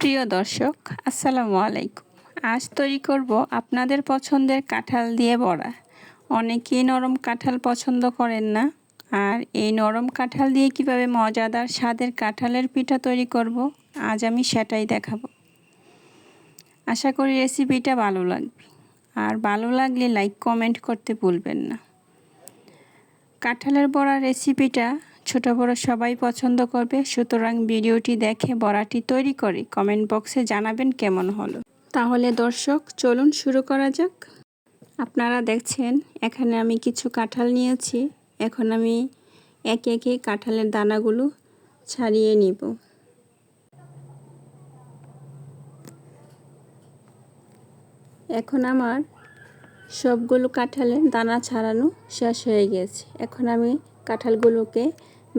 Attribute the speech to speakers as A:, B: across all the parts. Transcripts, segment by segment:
A: প্রিয় দর্শক, আসসালামু আলাইকুম। আজ তৈরি করব আপনাদের পছন্দের কাঁঠাল দিয়ে বড়া। অনেকেই নরম কাঁঠাল পছন্দ করেন না। আর এই নরম কাঁঠাল দিয়ে কীভাবে মজাদার স্বাদের কাঁঠালের পিঠা তৈরি করব, আজ আমি সেটাই দেখাবো। আশা করি রেসিপিটা ভালো লাগবে। আর ভালো লাগলে লাইক, কমেন্ট করতে ভুলবেন না। কাঁঠালের বড়া রেসিপিটা ছোট বড় সবাই পছন্দ করবে, সুতরাং ভিডিওটি দেখে বড়াটি তৈরি করে কমেন্ট বক্সে জানাবেন কেমন হলো। তাহলে দর্শক, চলুন শুরু করা যাক। আপনারা দেখছেন, এখানে আমি কিছু কাঁঠাল নিয়েছি। এখন আমি একে একে কাঁঠালের দানাগুলো ছাড়িয়ে নিব। এখন আমার সবগুলো কাঁঠালের দানা ছাড়ানো শেষ হয়ে গেছে। এখন আমি কাঁঠালগুলোকে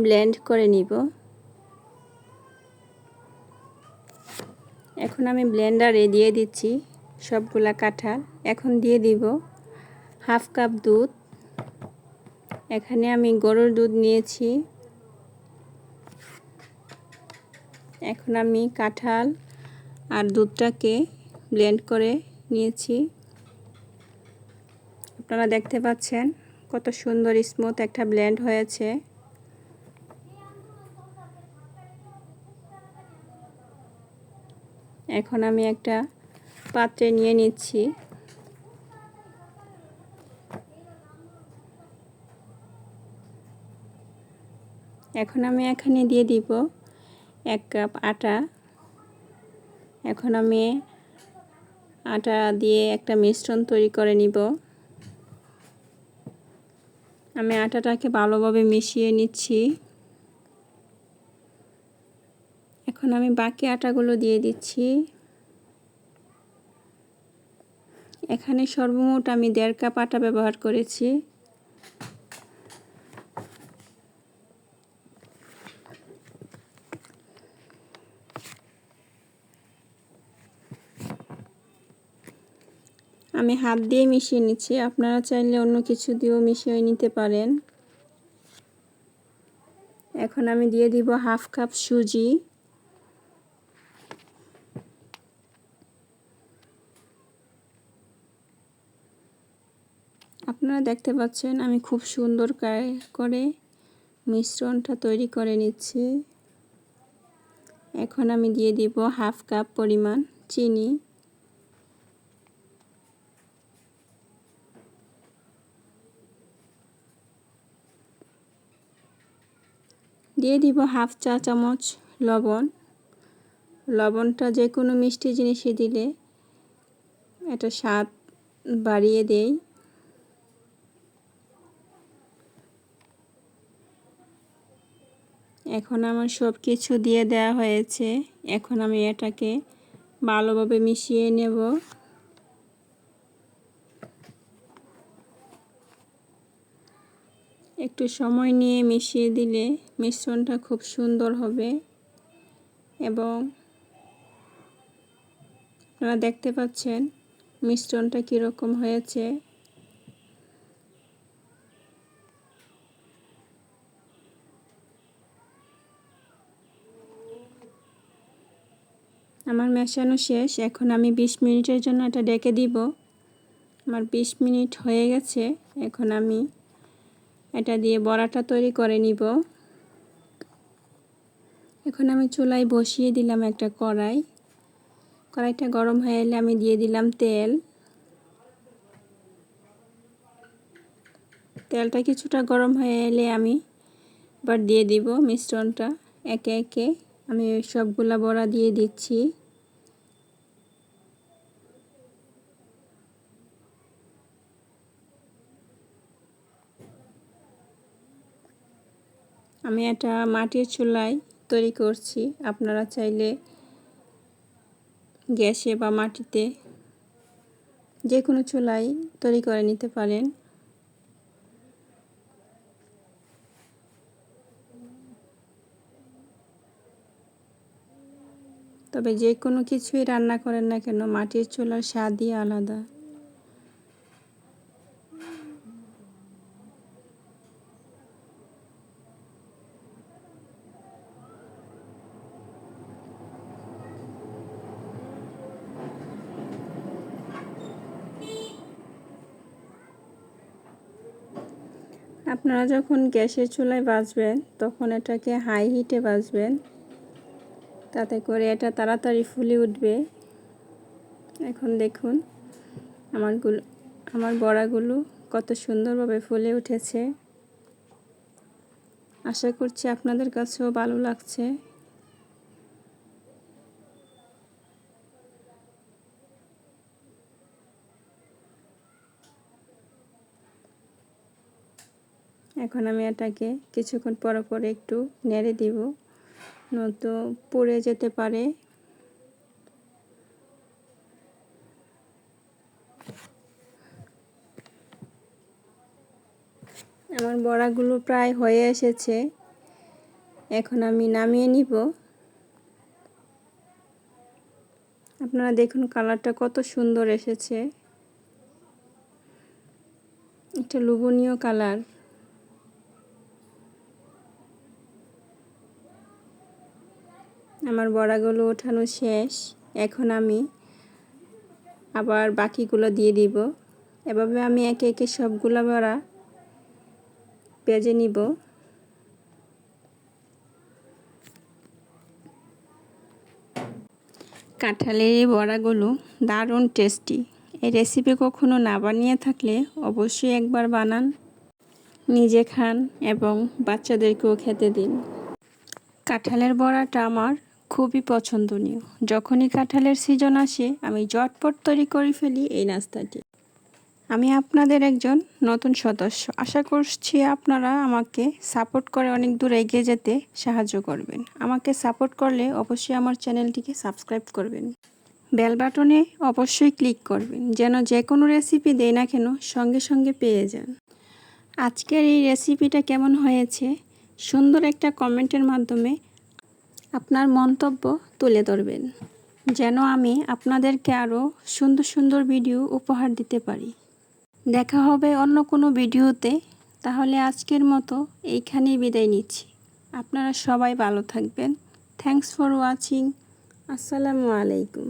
A: ব্লেন্ড করে নিব। এখন আমি ব্লেন্ডারে দিয়ে দিচ্ছি সবগুলা কাঁঠাল। এখন দিয়ে দিব হাফ কাপ দুধ। এখানে আমি গরুর দুধ নিয়েছি। এখন আমি কাঁঠাল আর দুধটাকে ব্লেন্ড করে নিয়েছি। আপনারা দেখতে পাচ্ছেন কত সুন্দর স্মুথ একটা ব্লেন্ড হয়েছে। এখন আমি একটা পাত্রে নিয়ে নিচ্ছি। এখন আমি এখানে দিয়ে দিব এক কাপ আটা। এখন আমি আটা দিয়ে একটা মিশ্রণ তৈরি করে নিব। আমি আটাটাকে ভালোভাবে মিশিয়ে নিচ্ছি। এখন আমি বাকি আটাগুলো দিয়ে দিচ্ছি। এখানে সর্বমোট আমি দেড় কাপ আটা ব্যবহার করেছি। আমি হাত দিয়ে মিশিয়ে নিচ্ছি। আপনারা চাইলে অন্য কিছু দিয়েও মিশিয়ে নিতে পারেন। এখন আমি দিয়ে দিব হাফ কাপ সুজি। আপনারা দেখতে পাচ্ছেন, আমি খুব সুন্দর করে মিশ্রণটা তৈরি করে নিচ্ছি। এখন আমি দিয়ে দিব হাফ কাপ পরিমাণ চিনি। দিয়ে দিব হাফ চা চামচ লবণ। লবণটা যে কোনো মিষ্টি জিনিসে দিলে এটা স্বাদ বাড়িয়ে দেয়। এখন আমার সব কিছু দিয়ে দেওয়া হয়েছে। এখন আমি এটাকে ভালোভাবে মিশিয়ে নেব। একটু সময় নিয়ে মিশিয়ে দিলে মিশ্রণটা খুব সুন্দর হবে এবং আপনারা দেখতে পাচ্ছেন মিশ্রণটা কীরকম হয়েছে। আমার মেশানো শেষ, এখন আমি ২০ মিনিটের জন্য এটা ডেকে দিব। আমার ২০ মিনিট হয়ে গেছে, এখন আমি এটা দিয়ে বড়াটা তৈরি করে নিব। এখন আমি চুলায় বসিয়ে দিলাম একটা কড়াই। কড়াইটা গরম হয়ে এলে আমি দিয়ে দিলাম তেল। তেলটা কিছুটা গরম হয়ে এলে আমি এবার দিয়ে দিব মিশ্রণটা একে একে। আমি সবগুলা বড়া দিয়ে দিচ্ছি। আমি এটা মাটির চুলায় তৈরি করছি। আপনারা চাইলে গ্যাসে বা মাটিতে যে কোনো চুলায় তৈরি করে নিতে পারেন। তবে যে কোনো কিছুই রান্না করেন না কেন, মাটির চুলার স্বাদই আলাদা। আপনারা যখন গ্যাসের চুলায় বাজবেন, তখন এটাকে হাই হিটে বাজবেন। তাতে করে এটা তাড়াতাড়ি ফুলে উঠবে। এখন দেখুন আমারগুলো আমার বড়াগুলো কত সুন্দরভাবে ফুলে উঠেছে। আশা করছি আপনাদের কাছেও ভালো লাগছে। এখন আমি এটাকে কিছুক্ষণ পর পর একটু নেড়ে দিব। নয়তো পড়ে যেতে পারে। আমার বড়াগুলো প্রায় হয়ে এসেছে। এখন আমি নামিয়ে নিব। আপনারা দেখুন কালারটা কত সুন্দর এসেছে। একটা লোভনীয় কালার। আমার বড়াগুলো ওঠানো শেষ। এখন আমি আবার বাকিগুলো দিয়ে দিব। এভাবে আমি একে একে সবগুলো বড়া পেঁজে নিব। কাঁঠালের এই বড়াগুলো দারুণ টেস্টি। এই রেসিপি কখনো না বানিয়ে থাকলে অবশ্যই একবার বানান, নিজে খান এবং বাচ্চাদেরকেও খেতে দিন। কাঁঠালের বড়াটা আমার খুবই পছন্দনীয়। যখনই কাঁঠালের সিজন আসে, আমি জটপট তৈরি করে ফেলি এই নাস্তাটি। আমি আপনাদের একজন নতুন সদস্য। আশা করছি আপনারা আমাকে সাপোর্ট করে অনেক দূর এগিয়ে যেতে সাহায্য করবেন। আমাকে সাপোর্ট করলে অবশ্যই আমার চ্যানেলটিকে সাবস্ক্রাইব করবেন। বেল বাটনে অবশ্যই ক্লিক করবেন, যেন যে কোনো রেসিপি দেয় না কেন সঙ্গে সঙ্গে পেয়ে যান। আজকের এই রেসিপিটা কেমন হয়েছে? সুন্দর একটা কমেন্টের মাধ্যমে আপনার মন্তব্য তুলে ধরবেন, যেন আমি আপনাদেরকে আরও সুন্দর সুন্দর ভিডিও উপহার দিতে পারি। দেখা হবে অন্য কোনো ভিডিওতে, তাহলে আজকের মতো এইখানেই বিদায় নিচ্ছি। আপনারা সবাই ভালো থাকবেন। থ্যাংকস ফর ওয়াচিং আসসালামু আলাইকুম।